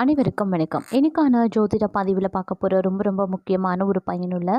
அனைவருக்கும் வணக்கம். எனக்கான ஜோதிட பதிவில் பார்க்க போகிற ரொம்ப ரொம்ப முக்கியமான ஒரு பயனுள்ள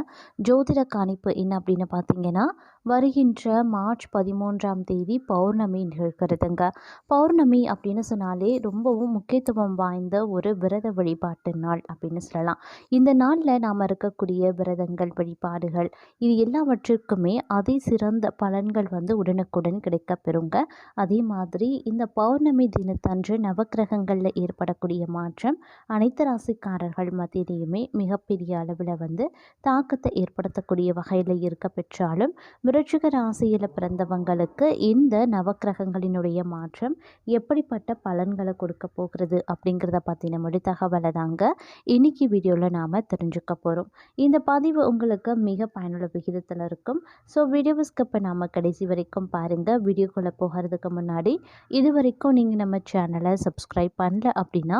ஜோதிட கணிப்பு என்ன அப்படின்னு பார்த்தீங்கன்னா வருகின்ற மார்ச் பதிமூன்றாம் தேதி பௌர்ணமி நிகழ்கிறதுங்க. பௌர்ணமி அப்படின்னு சொன்னாலே ரொம்பவும் முக்கியத்துவம் வாய்ந்த ஒரு விரத வழிபாட்டு நாள் அப்படின்னு சொல்லலாம். இந்த நாளில் நாம் இருக்கக்கூடிய விரதங்கள் வழிபாடுகள் இது எல்லாவற்றிற்குமே அதி சிறந்த பலன்கள் வந்து உடனுக்குடன் கிடைக்கப்பெறுங்க. அதே மாதிரி இந்த பௌர்ணமி தினத்தன்று நவக்கிரகங்களில் ஏற்படக்கூடிய மாற்றம் அனைத்து ராசிக்காரர்கள் மத்தியிலையுமே மிகப்பெரிய அளவில் வந்து தாக்கத்தை ஏற்படுத்தக்கூடிய வகையில் இருக்க பெற்றாலும் விருச்சிக ராசியில் பிறந்தவங்களுக்கு இந்த நவக்கிரகங்களினுடைய மாற்றம் எப்படிப்பட்ட பலன்களை கொடுக்க போகிறது அப்படிங்கிறத பற்றின மொழி தகவலை தாங்க இன்னைக்கு வீடியோவில் நாம் தெரிஞ்சுக்க போகிறோம் இந்த பதிவு உங்களுக்கு மிக பயனுள்ள விகிதத்தில் இருக்கும். ஸோ வீடியோவை ஸ்கிப் நாம் கடைசி வரைக்கும் பாருங்கள் வீடியோக்குள்ளே போகிறதுக்கு முன்னாடி இது வரைக்கும் நீங்கள் நம்ம சேனலை சப்ஸ்கிரைப் பண்ணல அப்படின்னா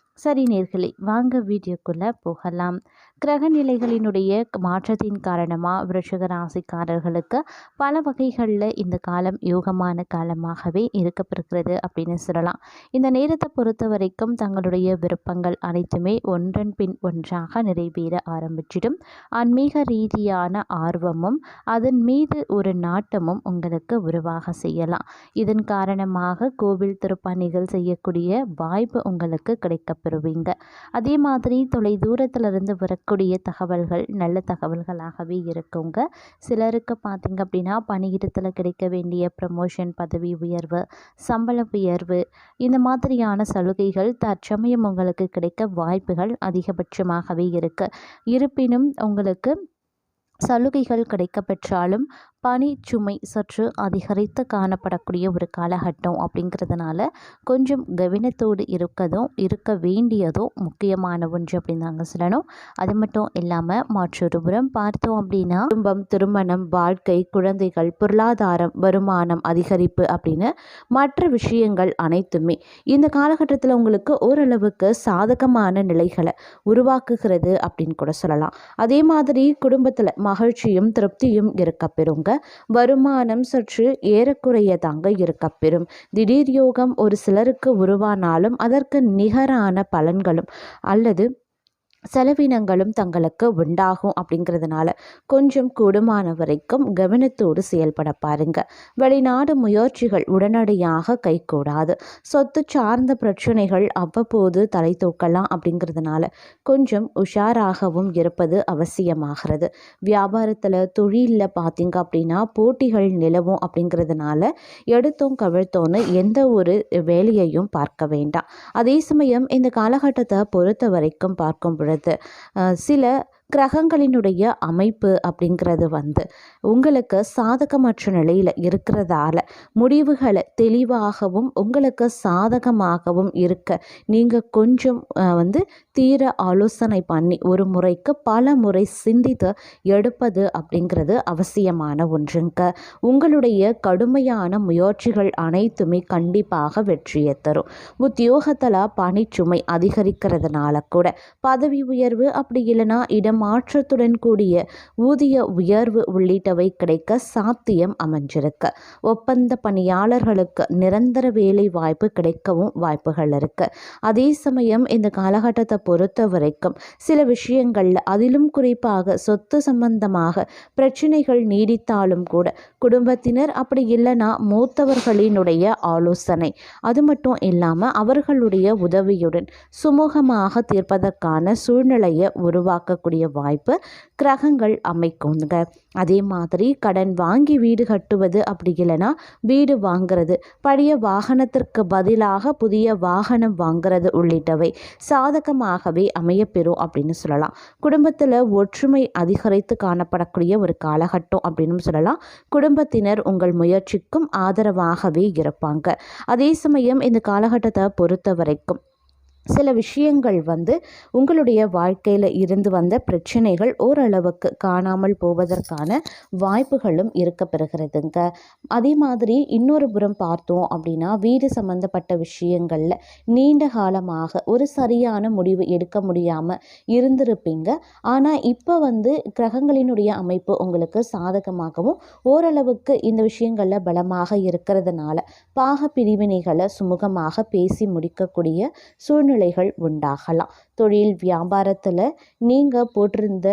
சரி நேர்களே வாங்க வீடியோக்குள்ளே போகலாம். கிரக நிலைகளினுடைய மாற்றத்தின் காரணமாக விருஷக ராசிக்காரர்களுக்கு பல வகைகளில் இந்த காலம் யோகமான காலமாகவே இருக்கப்படுகிறது அப்படின்னு சொல்லலாம். இந்த நேரத்தை பொறுத்த வரைக்கும் தங்களுடைய விருப்பங்கள் அனைத்துமே ஒன்றன் பின் ஒன்றாக நிறைவேற ஆரம்பிச்சிடும். ஆன்மீக ரீதியான ஆர்வமும் அதன் மீது ஒரு நாட்டமும் உங்களுக்கு உருவாக செய்யலாம். இதன் காரணமாக கோவில் திருப்பணிகள் செய்யக்கூடிய வாய்ப்பு உங்களுக்கு பெறுவீங்க. அதே மாதிரி தொலை தூரத்திலிருந்து வரக்கூடிய தகவல்கள் நல்ல தகவல்களாகவே இருக்குங்க. சிலருக்கு பார்த்திங்க அப்படின்னா பணியிடத்தில் கிடைக்க வேண்டிய ப்ரமோஷன் பதவி உயர்வு சம்பள உயர்வு இந்த மாதிரியான சலுகைகள் தற்சமயம் உங்களுக்கு கிடைக்க வாய்ப்புகள் அதிகபட்சமாகவே இருக்குது இருப்பினும் உங்களுக்கு சலுகைகள் கிடைக்கப்பெற்றாலும் பனிச்சுமை சற்று அதிகரித்து காணப்படக்கூடிய ஒரு காலகட்டம் அப்படிங்கிறதுனால கொஞ்சம் கவனத்தோடு இருக்கதும் இருக்க வேண்டியதும் முக்கியமான ஒன்று அப்படின்னு நாங்கள் சொல்லணும். அது மட்டும் இல்லாமல் மற்றொரு புறம் பார்த்தோம் அப்படின்னா குடும்பம் திருமணம் வாழ்க்கை குழந்தைகள் பொருளாதாரம் வருமானம் அதிகரிப்பு அப்படின்னு மற்ற விஷயங்கள் அனைத்துமே இந்த காலகட்டத்தில் உங்களுக்கு ஓரளவுக்கு சாதகமான நிலைகளை உருவாக்குகிறது அப்படின்னு கூட சொல்லலாம். அதே மாதிரி குடும்பத்தில் மகிழ்ச்சியும் திருப்தியும் இருக்க வருமானம் சற்று ஏறக்குறைய தாங்க இருக்கப்பெறும் திடீர் யோகம் ஒரு சிலருக்கு உருவானாலும் அதற்கு நிகரான பலன்களும் அல்லது செலவினங்களும் தங்களுக்கு உண்டாகும் அப்படிங்கிறதுனால கொஞ்சம் கூடுமான வரைக்கும் கவனத்தோடு செயல்பட பாருங்க. வெளிநாடு முயற்சிகள் உடனடியாக கைகூடாது. சொத்து சார்ந்த பிரச்சனைகள் அவ்வப்போது தலை தூக்கலாம் அப்படிங்கிறதுனால கொஞ்சம் உஷாராகவும் இருப்பது அவசியமாகிறது. வியாபாரத்தில் தொழிலில் பார்த்தீங்க அப்படின்னா போட்டிகள் நிலவும் அப்படிங்கிறதுனால எடுத்தோம் கவிழ்த்தோன்னு எந்த ஒரு வேலையையும் பார்க்க வேண்டாம். அதே சமயம் இந்த காலகட்டத்தை பொறுத்த வரைக்கும் பார்க்கும் பொழுது பொழுது சில கிரகங்களினுடைய அமைப்பு அப்படிங்கிறது வந்து உங்களுக்கு சாதகமற்ற நிலையில் இருக்கிறதால முடிவுகளை தெளிவாகவும் உங்களுக்கு சாதகமாகவும் இருக்க நீங்கள் கொஞ்சம் வந்து தீர ஆலோசனை பண்ணி ஒரு முறைக்கு பல முறை சிந்தித்து எடுப்பது அப்படிங்கிறது அவசியமான ஒன்றுங்க. உங்களுடைய கடுமையான முயற்சிகள் அனைத்துமே கண்டிப்பாக வெற்றியை தரும். உத்தியோகத்தில் பணிச்சுமை அதிகரிக்கிறதுனால கூட பதவி உயர்வு அப்படி இல்லைன்னா இடம் மாற்றத்துடன் கூடிய ஊதிய உயர்வு உள்ளிட்டவை கிடைக்க சாத்தியம் அமைஞ்சிருக்கு. ஒப்பந்த பணியாளர்களுக்கு நிரந்தர வேலை வாய்ப்பு கிடைக்கவும் வாய்ப்புகள் இருக்கு. அதே சமயம் இந்த காலகட்டத்தை பொறுத்த வரைக்கும் சில விஷயங்கள்ல அதிலும் குறிப்பாக சொத்து சம்பந்தமாக பிரச்சனைகள் நீடித்தாலும் கூட குடும்பத்தினர் அப்படி இல்லைன்னா மூத்தவர்களினுடைய ஆலோசனை. அது மட்டும் இல்லாமல் அவர்களுடைய உதவியுடன் சுமூகமாக தீர்ப்பதற்கான சூழ்நிலையை உருவாக்கக்கூடிய வாய்ப்பு கிரகங்கள் அமைக்குங்க. அதே மாதிரி கடன் வாங்கி வீடு கட்டுவது அப்படி இல்லைன்னா வீடு வாங்கிறது பழைய வாகனத்திற்கு பதிலாக புதிய வாகனம் வாங்கிறது உள்ளிட்டவை சாதகமாகவே அமையப்பெறும் அப்படின்னு சொல்லலாம். குடும்பத்தில் ஒற்றுமை அதிகரித்து காணப்படக்கூடிய ஒரு காலகட்டம் அப்படின்னு சொல்லலாம். குடும்பத்தினர் உங்கள் முயற்சிக்கும் ஆதரவாகவே இருப்பாங்க. அதே சமயம் இந்த காலகட்டத்தை பொறுத்த வரைக்கும் சில விஷயங்கள் வந்து உங்களுடைய வாழ்க்கையில் இருந்து வந்த பிரச்சனைகள் ஓரளவுக்கு காணாமல் போவதற்கான வாய்ப்புகளும் இருக்க பெறுகிறதுங்க. அதே மாதிரி இன்னொரு புறம் பார்த்தோம் அப்படின்னா வீடு சம்மந்தப்பட்ட விஷயங்களில் நீண்ட காலமாக ஒரு சரியான முடிவு எடுக்க முடியாமல் இருந்திருப்பீங்க. ஆனால் இப்போ வந்து கிரகங்களினுடைய அமைப்பு உங்களுக்கு சாதகமாகவும் ஓரளவுக்கு இந்த விஷயங்களில் பலமாக இருக்கிறதுனால பாக பிரிவினைகளை சுமூகமாக பேசி முடிக்கக்கூடிய சூழ்நிலை சூழ்நிலைகள் உண்டாகலாம். தொழில் வியாபாரத்தில் நீங்கள் போட்டிருந்த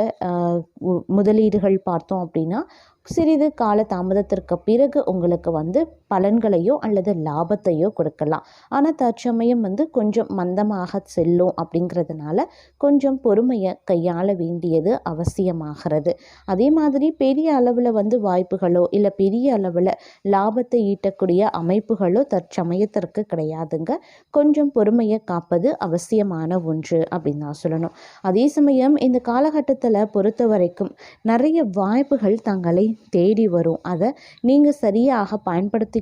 முதலீடுகள் பார்த்தோம் அப்படின்னா சிறிது கால தாமதத்திற்கு பிறகு உங்களுக்கு வந்து பலன்களையோ அல்லது லாபத்தையோ கொடுக்கலாம். ஆனால் தற்சமயம் வந்து கொஞ்சம் மந்தமாக செல்லும் அப்படிங்கிறதுனால கொஞ்சம் பொறுமையை கையாள வேண்டியது அவசியமாகிறது. அதே மாதிரி பெரிய அளவில் வந்து வாய்ப்புகளோ இல்லை பெரிய அளவில் லாபத்தை ஈட்டக்கூடிய அமைப்புகளோ தற்சமயத்திற்கு கிடையாதுங்க. கொஞ்சம் பொறுமையை காப்பது அவசியமான ஒன்று. அப்படின்னு தான் சொல்லணும். அதே சமயம் இந்த காலகட்டத்தில் பொறுத்த வரைக்கும் நிறைய வாய்ப்புகள் தங்களை தேடி வரும். அதை நீங்கள் சரியாக பயன்படுத்தி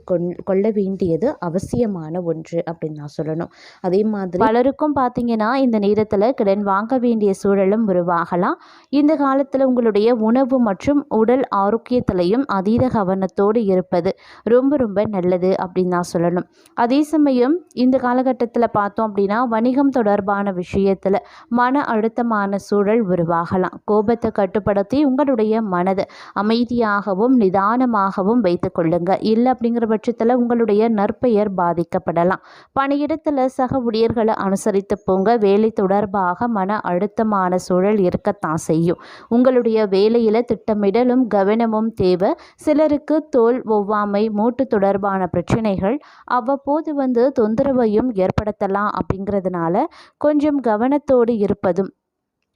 கொள்ள வேண்டியது அவசியமான ஒன்று அப்படின்னு நான் சொல்லணும். அதே மாதிரி பலருக்கும் பார்த்தீங்கன்னா இந்த நேரத்தில் கடன் வாங்க வேண்டிய சூழலும் உருவாகலாம். இந்த காலத்தில் உங்களுடைய உணவு மற்றும் உடல் ஆரோக்கியத்திலையும் அதீத கவனத்தோடு இருப்பது ரொம்ப ரொம்ப நல்லது அப்படின்னு நான் சொல்லணும். அதே சமயம் இந்த காலகட்டத்தில் பார்த்தோம் அப்படின்னா வணிகம் தொடர்பான விஷயத்தில் மன அழுத்தமான சூழல் உருவாகலாம். கோபத்தை கட்டுப்படுத்தி உங்களுடைய மனது அமைதியாகவும் நிதானமாகவும் வைத்து கொள்ளுங்க. இல்லை அப்படிங்கிற பட்சத்தில் உங்களுடைய நற்பெயர் பாதிக்கப்படலாம். பணியிடத்தில் சக ஊழியர்களை அனுசரித்து போங்க. வேலை தொடர்பாக மன அழுத்தமான சூழல் இருக்கத்தான் செய்யும். உங்களுடைய வேலையில் திட்டமிடலும் கவனமும் தேவை. சிலருக்கு தோல் ஒவ்வாமை மூட்டு தொடர்பான பிரச்சனைகள் அவ்வப்போது வந்து தொந்தரவையும் ஏற்படுத்தலாம் அப்படிங்கிறதுனால கொஞ்சம் கவனம் கவனத்தோடு இருப்பதும்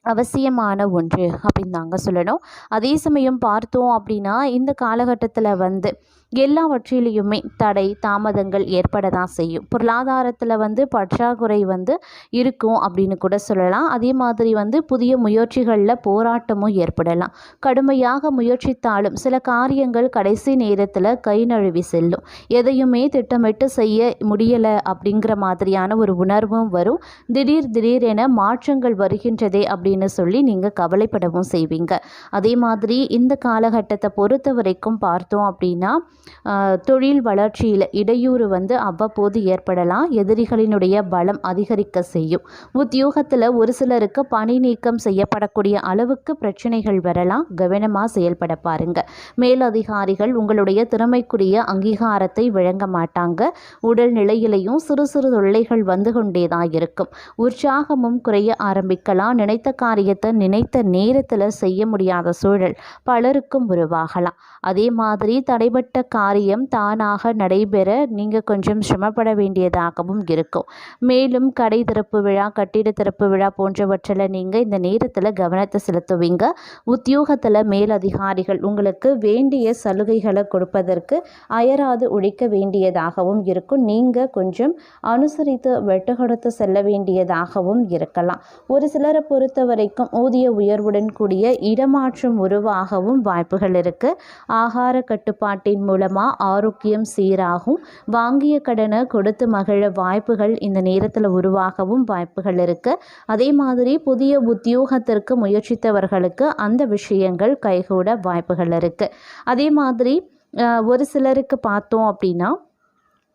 அவசியமான ஒன்று அப்படின்னு தாங்க சொல்லணும். அதே சமயம் பார்த்தோம் அப்படின்னா இந்த காலகட்டத்தில் வந்து எல்லாவற்றிலையுமே தடை தாமதங்கள் ஏற்பட தான் செய்யும். பொருளாதாரத்தில் வந்து பற்றாக்குறை வந்து இருக்கும் அப்படின்னு கூட சொல்லலாம். அதே மாதிரி வந்து புதிய முயற்சிகளில் போராட்டமும் ஏற்படலாம். கடுமையாக முயற்சித்தாலும் சில காரியங்கள் கடைசி நேரத்தில் கை நழுவி செல்லும். எதையுமே திட்டமிட்டு செய்ய முடியலை அப்படிங்கிற மாதிரியான ஒரு உணர்வும் வரும். திடீர் திடீர் என மாற்றங்கள் வருகின்றதே அப்படின்னு சொல்லி நீங்கள் கவலைப்படவும் செய்வீங்க. அதே மாதிரி இந்த காலகட்டத்தை பொறுத்த வரைக்கும் பார்த்தோம் அப்படின்னா தொழில் வளர்ச்சியில் இடையூறு வந்து அவ்வப்போது ஏற்படலாம். எதிரிகளினுடைய பலம் அதிகரிக்க செய்யும். உத்தியோகத்தில் ஒரு சிலருக்கு பணி நீக்கம் செய்யப்படக்கூடிய அளவுக்கு பிரச்சனைகள் வரலாம். கவனமாக செயல்பட பாருங்க. மேலதிகாரிகள் உங்களுடைய திறமைக்குரிய அங்கீகாரத்தை வழங்க மாட்டாங்க. உடல் நிலையிலையும் சிறு சிறு தொல்லைகள் வந்து கொண்டே தான் இருக்கும். உற்சாகமும் குறைய ஆரம்பிக்கலாம். நினைத்த காரியத்தை நினைத்த நேரத்தில் செய்ய முடியாத சூழல் பலருக்கும் உருவாகலாம். அதே மாதிரி தடைபட்ட காரியம் தானாக நடைபெற நீங்கள் கொஞ்சம் சிரமப்பட வேண்டியதாகவும் இருக்கும். மேலும் கடை திறப்பு விழா கட்டிட திறப்பு விழா போன்றவற்றில் நீங்கள் இந்த நேரத்தில் கவனத்தை செலுத்துவீங்க. உத்தியோகத்தில் மேலதிகாரிகள் உங்களுக்கு வேண்டிய சலுகைகளை கொடுப்பதற்கு அயராது உழைக்க வேண்டியதாகவும் இருக்கும். நீங்கள் கொஞ்சம் அனுசரித்து வெட்டு கொடுத்து செல்ல வேண்டியதாகவும் இருக்கலாம். ஒரு சிலரை பொறுத்த வரைக்கும் ஊதிய உயர்வுடன் கூடிய இடமாற்றம் உருவாகவும் வாய்ப்புகள் இருக்குது ஆகார கட்டுப்பாட்டின் மூலம் மூலமாக ஆரோக்கியம் சீராகும். வாங்கிய கடனை கொடுத்து மகிழ வாய்ப்புகள் இந்த நேரத்தில் உருவாகவும் வாய்ப்புகள் இருக்குது அதே மாதிரி புதிய உத்தியோகத்திற்கு முயற்சித்தவர்களுக்கு அந்த விஷயங்கள் கைகூட வாய்ப்புகள் இருக்குது அதே மாதிரி ஒரு சிலருக்கு பார்த்தோம் அப்படின்னா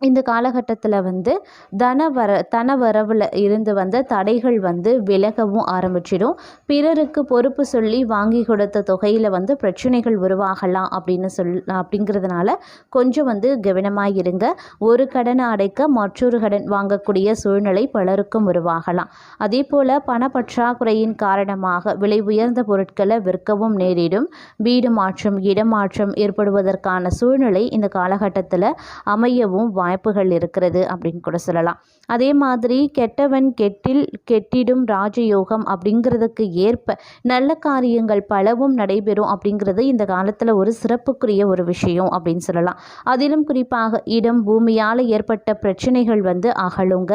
இந்த காலகட்டத்தில் வந்து தன வர தன வரவில் இருந்து வந்த தடைகள் வந்து விலகவும் ஆரம்பிச்சிடும். பிறருக்கு பொறுப்பு சொல்லி வாங்கி கொடுத்த தொகையில் வந்து பிரச்சனைகள் உருவாகலாம் அப்படின்னு சொல் அப்படிங்கிறதுனால கொஞ்சம் வந்து கவனமாக இருங்க ஒரு கடனை அடைக்க மற்றொரு கடன் வாங்கக்கூடிய சூழ்நிலை பலருக்கும் உருவாகலாம். அதே போல் பணப்பற்றாக்குறையின் காரணமாக விலை உயர்ந்த பொருட்களை விற்கவும் நேரிடும். வீடு மாற்றம் இடமாற்றம் ஏற்படுவதற்கான சூழ்நிலை இந்த காலகட்டத்தில் அமையவும் வாய்ப்புகள் இருக்கிறது அப்படின்னு கூட சொல்லலாம். அதே மாதிரி கெட்டவன் கெட்டில் கெட்டிடும் ராஜயோகம் அப்படிங்கிறதுக்கு ஏற்ப நல்ல காரியங்கள் பலவும் நடைபெறும் அப்படிங்கிறது இந்த காலத்தில் ஒரு சிறப்புக்குரிய ஒரு விஷயம் அப்படின்னு சொல்லலாம். அதிலும் குறிப்பாக இடம் பூமியால் ஏற்பட்ட பிரச்சனைகள் வந்து அகலுங்க.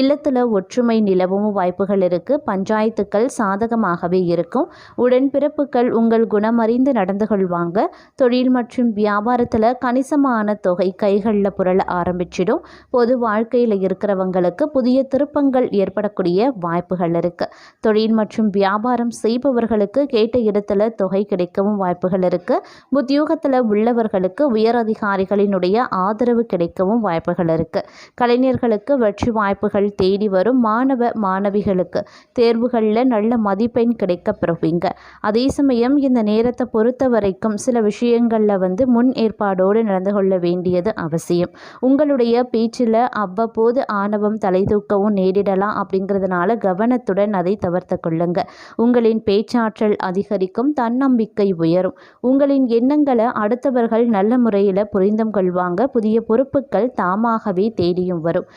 இல்லத்தில் ஒற்றுமை நிலவும் வாய்ப்புகள் இருக்குது பஞ்சாயத்துக்கள் சாதகமாகவே இருக்கும். உடன்பிறப்புகள் உங்கள் குணமறிந்து நடந்து கொள்வாங்க. தொழில் மற்றும் வியாபாரத்தில் கணிசமான தொகை கைகளில் புரள ஆரம்பி ஆரம்பிச்சிடும். பொது வாழ்க்கையில் இருக்கிறவங்களுக்கு புதிய திருப்பங்கள் ஏற்படக்கூடிய வாய்ப்புகள் இருக்குது தொழில் மற்றும் வியாபாரம் செய்பவர்களுக்கு கேட்ட இடத்துல தொகை கிடைக்கவும் வாய்ப்புகள் இருக்குது உத்தியோகத்தில் உள்ளவர்களுக்கு உயர் அதிகாரிகளினுடைய ஆதரவு கிடைக்கவும் வாய்ப்புகள் இருக்குது கலைஞர்களுக்கு வெற்றி வாய்ப்புகள் தேடி வரும் மாணவ மாணவிகளுக்கு தேர்வுகளில் நல்ல மதிப்பெண் கிடைக்க பெறுவீங்க அதே சமயம் இந்த நேரத்தை பொறுத்த வரைக்கும் சில விஷயங்களில் வந்து முன் ஏற்பாடோடு நடந்து கொள்ள வேண்டியது அவசியம். உங்கள் உங்களுடைய பேச்சில் அவ்வப்போது ஆணவம் தலை தூக்கவும் நேரிடலாம் அப்படிங்கிறதுனால கவனத்துடன் அதை தவிர்த்து கொள்ளுங்க. உங்களின் பேச்சாற்றல் அதிகரிக்கும் தன்னம்பிக்கை உயரும். உங்களின் எண்ணங்களை அடுத்தவர்கள் நல்ல முறையில் புரிந்தும் கொள்வாங்க. புதிய பொறுப்புகள் தாமாகவே தேடியும் வரும்.